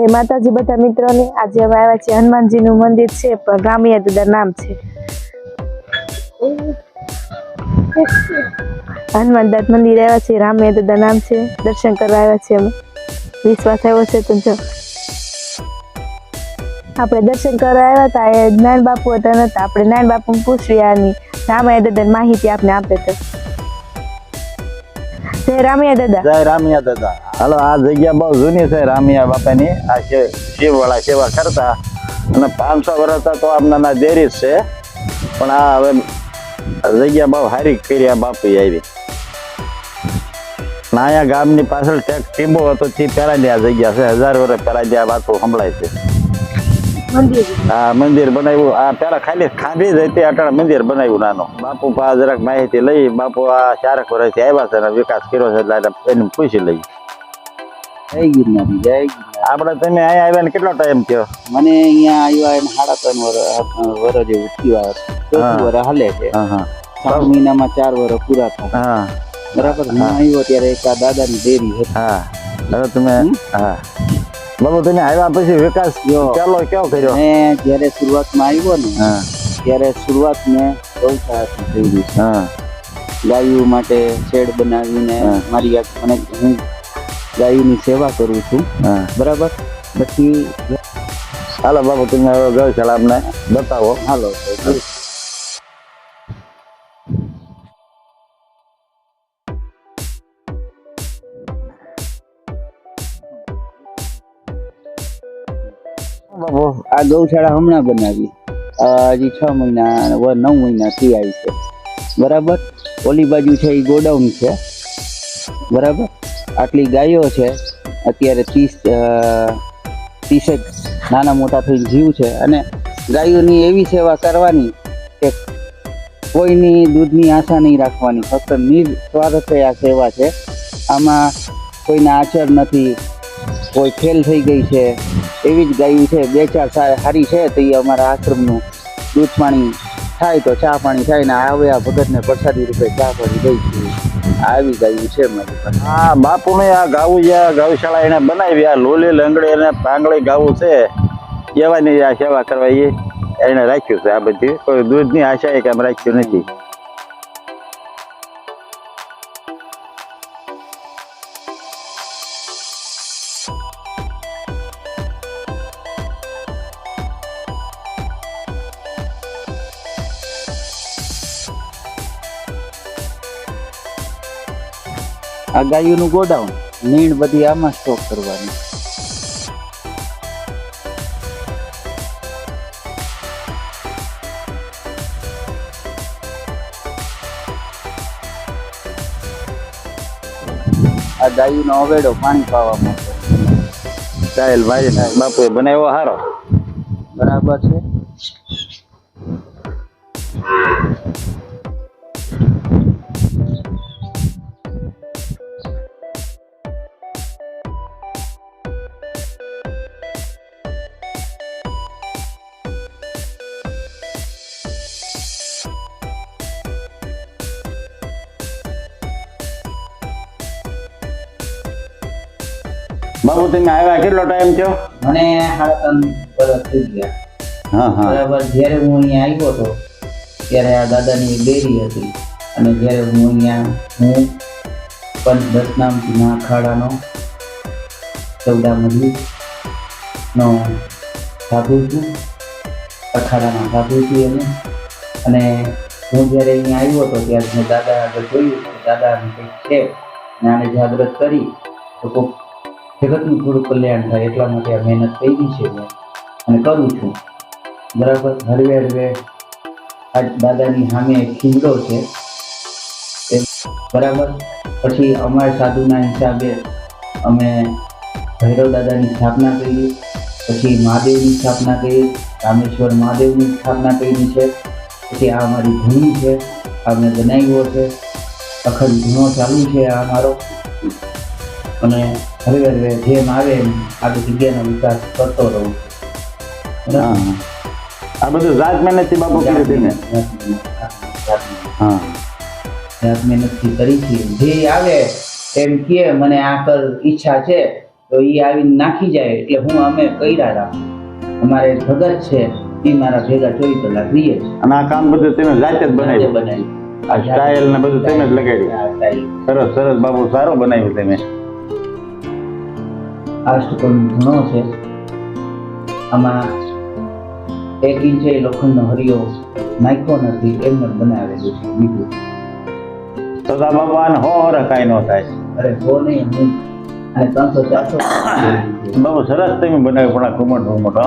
જય માતાજી બધા મિત્રોને આજે અમે આવ્યા છીએ હનુમાનજીનું મંદિર છે, પણ રામિયા દાદા નામ છે. હનુમાન દાદ મંદિર આવ્યા છે, રામિયા દાદા નામ છે, દર્શન કરવા આવ્યા છે અમે. વિશ્વાસ આવ્યો છે તો જો. આપણે દર્શન કરવા આવ્યા હતા, એ નાન બાપુ હતા નતા, આપણે નાન બાપુ પૂછ્યા, આની રામાયા દાદાની માહિતી આપને આપે તો. જગ્યા બહુ પાંચસો વર્ષ તો આમના દેરી જ છે. પણ આ હવે જગ્યા બહુ સારી કરી આ બાપુ આવી. ના અહીંયા ગામની પાછળ ટીંબો હતો તે પહેલાની આ જગ્યા છે. હજાર વર્ષ પહેલા આ બાપુ સંભળાય છે. મંદિર. મંદિર બનાવ્યું. આ પેલા ખાલી ખાંભી જ હતી અટાણે મંદિર બનાવ્યું નાનું. બાપુ પા જરાક માહિતી લઈ બાપુ આ ચારક વર્ષથી આવ્યા છે અને વિકાસ કર્યો છે એટલે એને પૂછી લઈ. જય ગિરનારી જય ગિરનારી. આપણે તમે અહીંયા આવ્યા ને કેટલો ટાઈમ થયો? મને અહીંયા આવ્યા એને સાડા ત્રણ વર વર જેવું વાર ચોથું વર હાલે છે. ત્રણ મહિનામાં ચાર વર પૂરા થાય. બરાબર? હું આવ્યો ત્યારે એક આ દાદાની દેરી હતી. હા. હવે તમે હા. બાબુ તમે આવ્યા પછી વિકાસ. ચાલો કેવો કર્યો મેં જ્યારે શરૂઆતમાં આવ્યો ને હા. ત્યારે શરૂઆત મેં ગૌશાળાથી કરી છે. હા. ગાયો માટે શેડ બનાવીને મારી મને હું ગાયોની સેવા કરું છું. બરાબર? પછી હાલો બાબુ તમે હવે ગૌશાળા અમને બતાવો. હાલો. બાબુ, આ ગૌશાળા હમણાં બનાવી. હજી છ મહિના વ, નવ મહિના થઈ આવી છે. બરાબર? ઓલી બાજુ છે એ ગોડાઉન છે. બરાબર? આટલી ગાયો છે. અત્યારે ત્રીસ ત્રીસેક નાના મોટા થઈને જીવ છે. અને ગાયોની એવી સેવા કરવાની કે કોઈની દૂધની આશા નહીં રાખવાની. ફક્ત નિસ્વાર્થે આ સેવા છે. આમાં કોઈના આચર નથી. કોઈ ફેલ થઈ ગઈ છે. એવી જ ગાયું છે, બે ચાર સારી છે, તો એ અમારા આશ્રમનું દૂધ પાણી થાય તો ચા પાણી થાય ને આવે આ ભગતને પ્રસાદી રૂપે ચા પાણી દઈ છે. આવી ગાયું છે મારી હા, બાપુને આ ગાવું જે ગૌશાળા એને બનાવી, આ લોલી લંગડી અને પાંગળી ગાવું છે. એવાની આ સેવા કરવા એ એને રાખ્યું છે આ બધી. કોઈ દૂધની આશા એ કામ રાખ્યું નથી. આ ગાયોનું ગોડાઉન નીણ બધી આમાં સ્ટોક કરવાની. આ ગાયોનો અવેડો પાણી પાવા માટે. ચાલ મારી બાપુએ બનાવ્યો હારો. બરાબર છે. બાપુ તમે આવ્યા કેટલો ટાઈમ થયો? મને સાડા ત્રણ વર્ષ થઈ ગયા. હા હા. બરાબર જ્યારે હું અહીંયા આવ્યો હતો ત્યારે આ દાદાની ડેરી હતી. અને જ્યારે હું અહીંયા હું પંચ દસનામથી ના અખાડાનો ચૌદામધી નો સાધુ છું. અખાડાના સાધુ છું એને. અને હું જ્યારે અહીંયા આવ્યો હતો ત્યારે મેં દાદા આગળ જોયું દાદા દાદાને કંઈક છે. અને આને જાગૃત કરી તો કોઈક જગતનું થોડું કલ્યાણ થાય એટલા માટે આ મહેનત કરી છે મેં. અને કરું છું. બરાબર? હળવે હળવે આ દાદાની સામે ખીમડો છે. એ બરાબર? પછી અમારા સાધુના હિસાબે અમે ભૈરવ દાદાની સ્થાપના કરી. પછી મહાદેવની સ્થાપના કરી. રામેશ્વર મહાદેવની સ્થાપના કરી છે. પછી આ અમારી ભૂમિ છે. આ મેં બનાવ્યો છે. અખંડ ધૂણો ચાલુ છે આ અમારો. અને હળવે હળવે જેમ આવે એમ આખી જગ્યાનો વિકાસ કરતો રહું. હા. આ બધું જાત મહેનતથી બાપુ કર્યું હતું ને હા. જાત મહેનતથી કરી છે. જે આવે એમ કે મને આ કર ઈચ્છા છે તો એ આવીને નાખી જાય. એટલે હું અમે કર્યા હતા અમારે ભગત છે એ મારા ભેગા ચોવીસ કલાક રહીએ અને આ કામ બધું તેને જાતે જ બનાવ્યું? બનાવી આ સ્ટાઇલ ને બધું તમે જ લગાડ્યું? સરસ સરસ બાબુ સારો બનાવ્યું તમે. અષ્ટકોણ ઘણો છે આમાં એક ઇંચે લોખંડનો હરિયો નાખ્યો નથી એમને બનાવેલું છે બીજું સદા ભગવાન હો રખાય નો થાય અરે હો નહીં હું અને ત્રણસો ચારસો બાબુ સરસ તમે બનાવ્યું પણ આ ઘુમટ ઘુમટ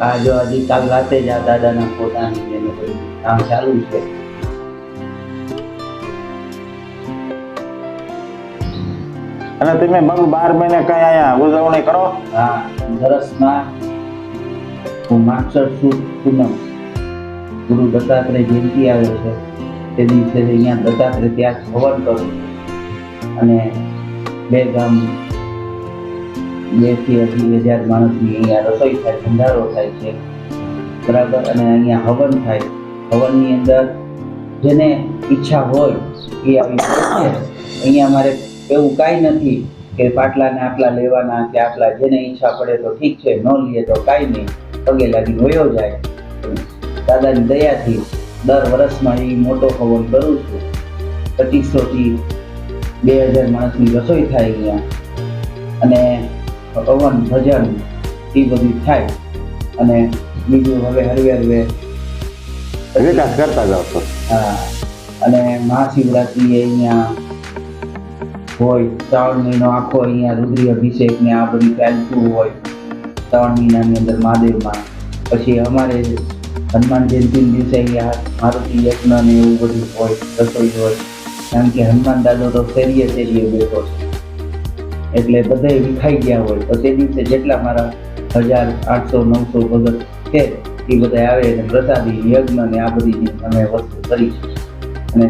આ જો હજી કાલ રાતે જ આ દાદાના પોતાની કામ ચાલુ છે અને તમે બાબુ બાર મહિને કઈ અહીંયા ઉજવણી કરો? આ દરસમાં હું માગસર સુદ પૂનમ. ગુરુ દત્તાત્રેય જયંતિ આવે છે. તે દિવસે અહીંયા દત્તાત્રેય ત્યાં હવન કરું. અને બે ગામ બેથી અઢી હજાર માણસની અહીંયા રસોઈ થાય, ભંડારો થાય છે. બરાબર, અને અહીંયા હવન થાય. હવનની અંદર જેને ઈચ્છા હોય એ આવી અહીંયા મારે એવું કાંઈ નથી કે પાટલાને આટલા લેવાના કે આટલા જેને ઈચ્છા પડે તો ઠીક છે ન લઈએ તો કાંઈ નહીં પગે લાગી વયો જાય. દાદાની દયાથી દર વર્ષમાં એ મોટો હવન કરું છું. પચીસોથી બે હજાર માણસની રસોઈ થાય અહીંયા. અને હવન ભજન એ બધું થાય. અને બીજું હવે હરવે હરવે વિકાસ કરતા જાવ છો. હા. અને મહાશિવરાત્રિએ અહીંયા હોય શ્રાવણ મહિનો આખો અહીંયા રુદ્રી અભિષેક ને આ બધું ચાલતું હોય શ્રાવણ મહિનાની અંદર મહાદેવમાં. પછી અમારે હનુમાન જયંતિ દિવસે અહીંયા મારુતિ, યજ્ઞ ને એવું બધું હોય, રસોઈ હોય. કારણ કે હનુમાન દાદો તો ફેરીએ ફેરીએ બેઠો છે. એટલે બધે વિખાઈ ગયા હોય. તો તે દિવસે જેટલા મારા હજાર, આઠસો, નવસો ભગત છે, એ બધા આવે અને પ્રસાદી, યજ્ઞ ને આ બધી અમે વસ્તુ કરી અને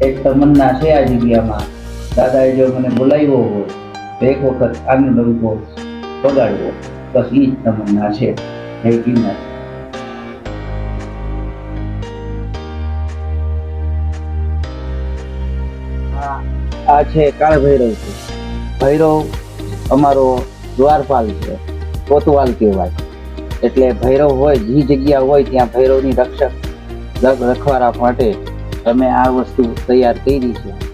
એક તમન્ના છે આ જગ્યામાં. દાદાએ જો મને બોલાવ્યો હોય, તો એક વખત આનંદ ડંકો વગાડવો બસ એ જ તમન્ના છે. હે ગિરનાર આ- છે કાળ ભૈરવ છે. ભૈરવ અમારો દ્વારપાલ છે, કોતવાલ કહેવાય. એટલે ભૈરવ હોય, જે જગ્યા હોય, ત્યાં ભૈરવની રક્ષક રખ- રખવારા માટે તમે આ વસ્તુ તૈયાર કરી છે.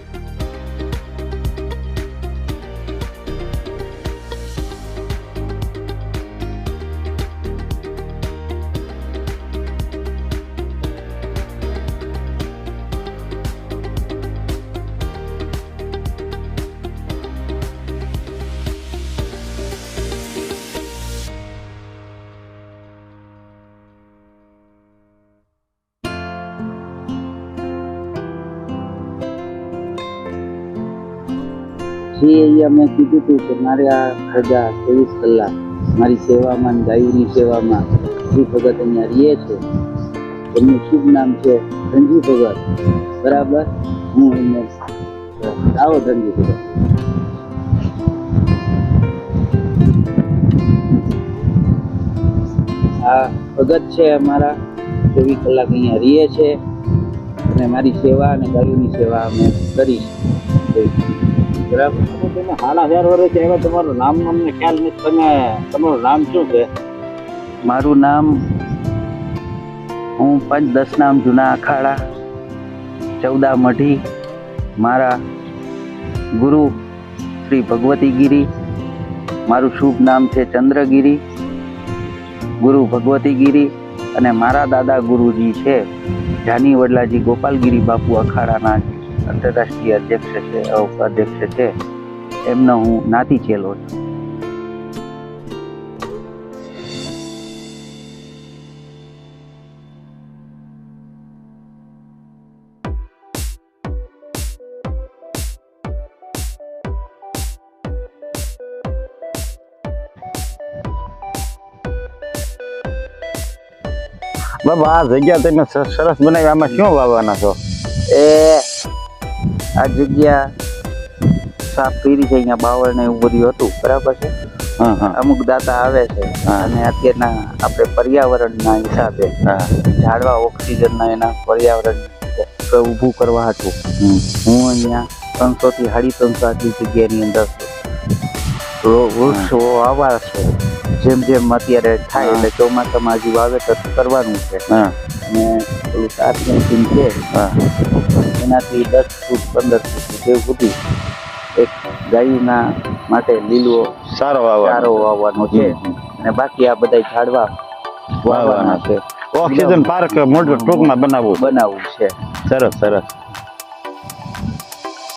જે અહીંયા મેં કીધું હતું કે મારે આ રજા ચોવીસ કલાક મારી સેવામાં ગાયુની સેવામાં શ્રી ભગત અહીંયા રહીએ છે. એમનું શુભ નામ છે ધનજી ભગત. બરાબર? હું એમને આવો ધનજી ભગત. આ ભગત છે અમારા. ચોવીસ કલાક અહીંયા રહીએ છે. અને મારી સેવા અને ગાયોની સેવા અમે કરી છે બરાબર તમે સાડા ચાર વર્ષ હવે તમારું નામ અમને ખ્યાલ નથી તમે તમારું નામ શું છે? મારું નામ હું પંચ દસ નામ જૂના અખાડા ચૌદા મઢી મારા ગુરુ શ્રી ભગવતીગીરી મારું શુભ નામ છે ચંદ્રગીરી ગુરુ ભગવતીગીરી અને મારા દાદા ગુરુજી છે જાની વડલાજી ગોપાલગીરી બાપુ અખાડાના આંતરરાષ્ટ્રીય અધ્યક્ષ છે અધ્યક્ષ છે એમનો હું નાતી ચેલો છું. બાબા આ જગ્યા તમે સરસ બનાવી આમાં શું વાવવાના છો? એ આ જગ્યા સાફ કરી છે અહીંયા બાવળ ને એવું બધું હતું. બરાબર છે? અમુક દાતા આવે છે. અને અત્યારના આપણે પર્યાવરણના હિસાબે ઝાડવા ઓક્સિજનના એના પર્યાવરણ ઊભું કરવા હતું. હું અહીંયા ત્રણસો થી સાડી ત્રણસો આટલી જગ્યાની અંદર વૃક્ષો આવા છે. જેમ જેમ અત્યારે થાય એટલે ચોમાસામાં હજી વાવેતર કરવાનું છે. પેલું સાત મશીન છે. એનાથી દસ ફૂટ પંદર ફૂટ સુધી સુધી એક ગાયના માટે લીલો સારો સારો વાવવાનો છે. અને બાકી આ બધા ઝાડવા વાવવાના છે. ઓક્સિજન પાર્ક મોટો ટૂંકમાં બનાવવું બનાવવું છે. સરસ સરસ.